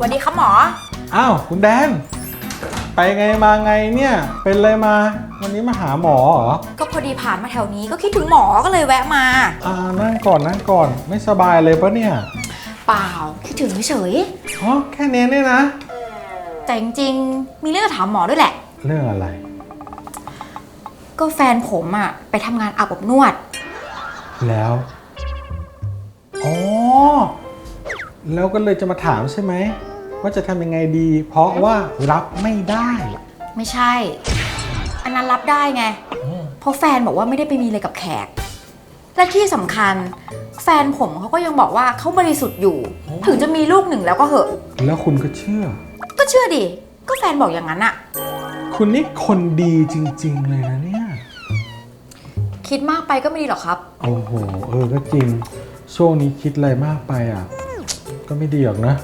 วัสดีครับหมอ อ้าวคุณแดน ไปไงมาไงเนี่ย เป็นอะไรมา วันนี้มาหาหมอเหรอก็พอดีผ่านมาแถวนี้ก็คิดถึงหมอก็เลยแวะมา อ่านั่งก่อนนั่งก่อนไม่สบายเลยปะเนี่ยเปล่า คิดถึงเฉยอ๋อแค่นี้เนี่ยนะ ๆแต่จริงๆ มีเรื่องจะถามหมอด้วยแหละ เรื่องอะไร ก็แฟนผมอะไปทำงานอาบอบนวด แล้ว อ๋อ แล้วก็เลยจะมาถามใช่ไหมว่าจะทำยังไงดี เพราะว่ารับไม่ได้ไม่ใช่ อันนั้นรับได้ไง เพราะแฟนบอกว่าไม่ได้ไปมีอะไรกับแขก และที่สำคัญ แฟนผมเขาก็ยังบอกว่าเขาบริสุทธิ์อยู่ ถึงจะมีลูกหนึ่งแล้วก็เหอะ แล้วคุณก็เชื่อ ก็เชื่อดิ ก็แฟนบอกอย่างนั้นอะคุณนี่คนดีจริง ๆ เลยนะเนี่ยคิดมากไปก็ไม่ดีหรอกครับ โอ้โหเออก็จริงช่วงนี้คิดอะไรมากไปอะ ก็ไม่ดีหรอกนะ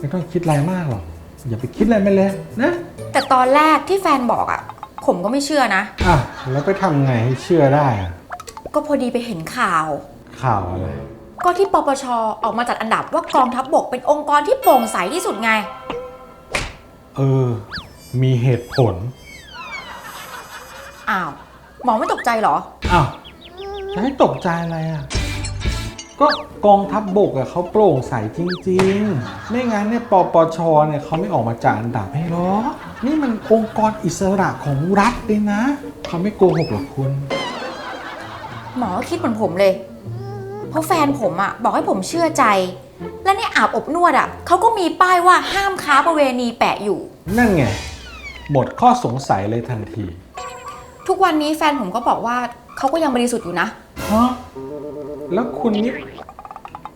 ไม่ต้องคิดอะไรมากหรอก อย่าไปคิดอะไรไปเลยนะ แต่ตอนแรกที่แฟนบอกอะผมก็ไม่เชื่อนะ อะแล้วไปทำไงให้เชื่อได้อะก็พอดีไปเห็นข่าว ข่าวอะไร ก็ที่ปปชออกมาจัดอันดับว่ากองทัพบบกเป็นองค์กรที่โปร่งใสที่สุดไง เออ มีเหตุผล อ้าว หมอไม่ตกใจเหรอ อ้าวจะให้ตกใจอะไรอะ ก็กองทัพบบกอะเขาโปร่งใสจริง ๆ ไม่งั้นเนี่ยปปชเนี่ยเขาไม่ออกมาจัดอันดับให้หรอกนี่มันองค์กรอิสระของรัฐเลยนะ เขาไม่โกหกหรอกคุณ หมอก็คิดเหมือนผมเลย เพราะแฟนผมอะบอกให้ผมเชื่อใจ และในอาบอบนวดอะเขาก็มีป้ายว่าห้ามค้าประเวณีแปะอยู่ นั่นไงหมดข้อสงสัยเลยทันที ทุกวันนี้แฟนผมก็บอกว่าเขาก็ยังบริสุทธิ์อยู่นะ ฮะ แล้วคุณนี่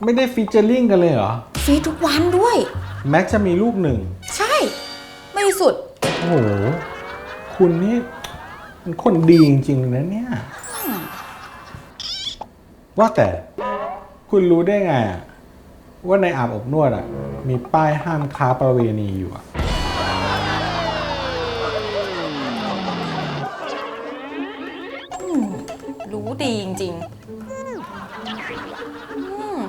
ไม่ได้ฟีเจอริ่งกันเลยเหรอ ฟีดทุกวันด้วย แม็กจะมีลูกหนึ่ง ใช่บริสุทธิ์โอ้โห คุณนี่เป็นคนดีจริงๆเลยนะเนี่ย ว่าแต่คุณรู้ได้ไงอะว่าในอาบอบนวดอะมีป้ายห้ามค้าประเวณีอยู่อะรู้ดีจริง ๆอืม